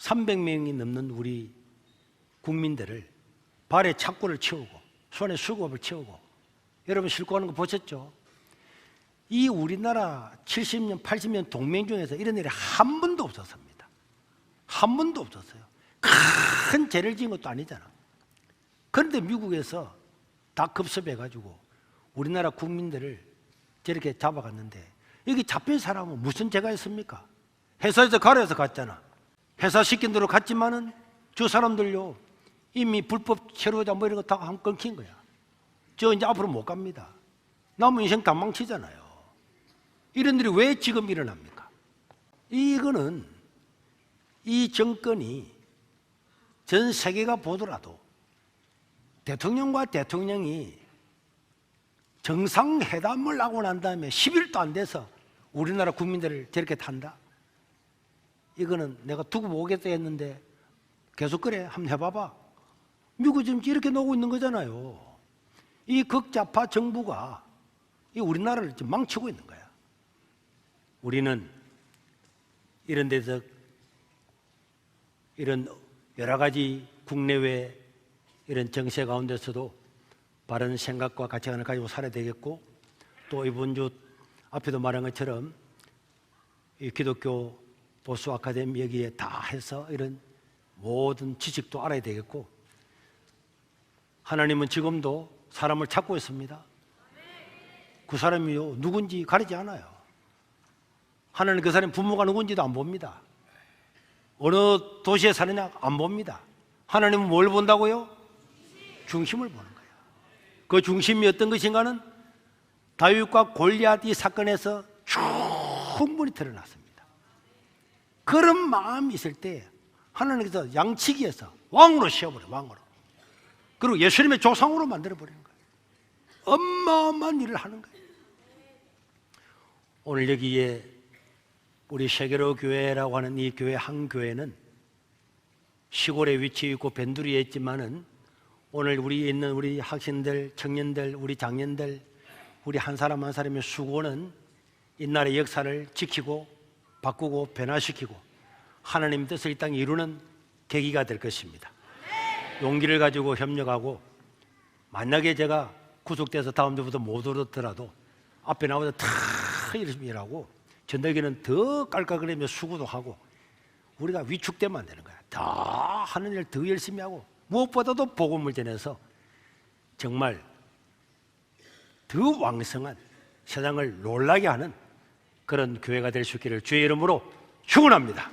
300명이 넘는 우리 국민들을 발에 착구를 채우고 손에 수갑을 채우고 여러분 싣고 가는 거 보셨죠? 이 우리나라 70년, 80년 동맹 중에서 이런 일이 한 번도 없었습니다. 한 번도 없었어요. 큰 죄를 지은 것도 아니잖아. 그런데 미국에서 다 급습해가지고 우리나라 국민들을 저렇게 잡아갔는데 여기 잡힌 사람은 무슨 죄가 있습니까? 회사에서 가려서 갔잖아. 회사 시킨 대로 갔지만은 저 사람들요 이미 불법 체류자 뭐 이런 거다한 끊긴 거야. 저 이제 앞으로 못 갑니다. 남은 인생 다 망치잖아요. 이런 일이 왜 지금 일어납니까? 이거는 이 정권이 전 세계가 보더라도 대통령과 대통령이 정상회담을 하고 난 다음에 10일도 안 돼서 우리나라 국민들을 저렇게 탄다? 이거는 내가 두고 보겠다 했는데 계속 그래 한번 해봐봐. 미국 지금 이렇게 나오고 있는 거잖아요. 이 극좌파 정부가 이 우리나라를 지금 망치고 있는 거야. 우리는 이런 데서 이런 여러 가지 국내외 이런 정세 가운데서도 바른 생각과 가치관을 가지고 살아야 되겠고 또 이번 주 앞에도 말한 것처럼 이 기독교 보수 아카데미 여기에 다 해서 이런 모든 지식도 알아야 되겠고 하나님은 지금도 사람을 찾고 있습니다. 그 사람이요 누군지 가리지 않아요. 하나님 그 사람 부모가 누군지도 안 봅니다. 어느 도시에 사느냐 안 봅니다. 하나님은 뭘 본다고요? 중심을 보는 거예요. 그 중심이 어떤 것인가는 다윗과 골리앗 이 사건에서 충분히 드러났습니다. 그런 마음이 있을 때 하나님께서 양치기에서 왕으로 세워버려 왕으로. 그리고 예수님의 조상으로 만들어 버리는 거예요. 어마어마한 일을 하는 거예요. 오늘 여기에 우리 세계로 교회라고 하는 이 교회 한 교회는 시골에 위치해 있고 변두리에 있지만은 오늘 우리 있는 우리 학생들, 청년들, 우리 장년들, 우리 한 사람 한 사람의 수고는 이날의 역사를 지키고 바꾸고 변화시키고 하나님 뜻을 이 땅에 이루는 계기가 될 것입니다. 용기를 가지고 협력하고 만약에 제가 구속돼서 다음 주부터 못 오르더라도 앞에 나와서 다 열심히 일하고 전덕이는 더 깔깔거리며 수고도 하고 우리가 위축되면 안 되는 거야. 더 하는 일 더 열심히 하고 무엇보다도 복음을 전해서 정말 더 왕성한 세상을 놀라게 하는 그런 교회가 될 수 있기를 주의 이름으로 축원합니다.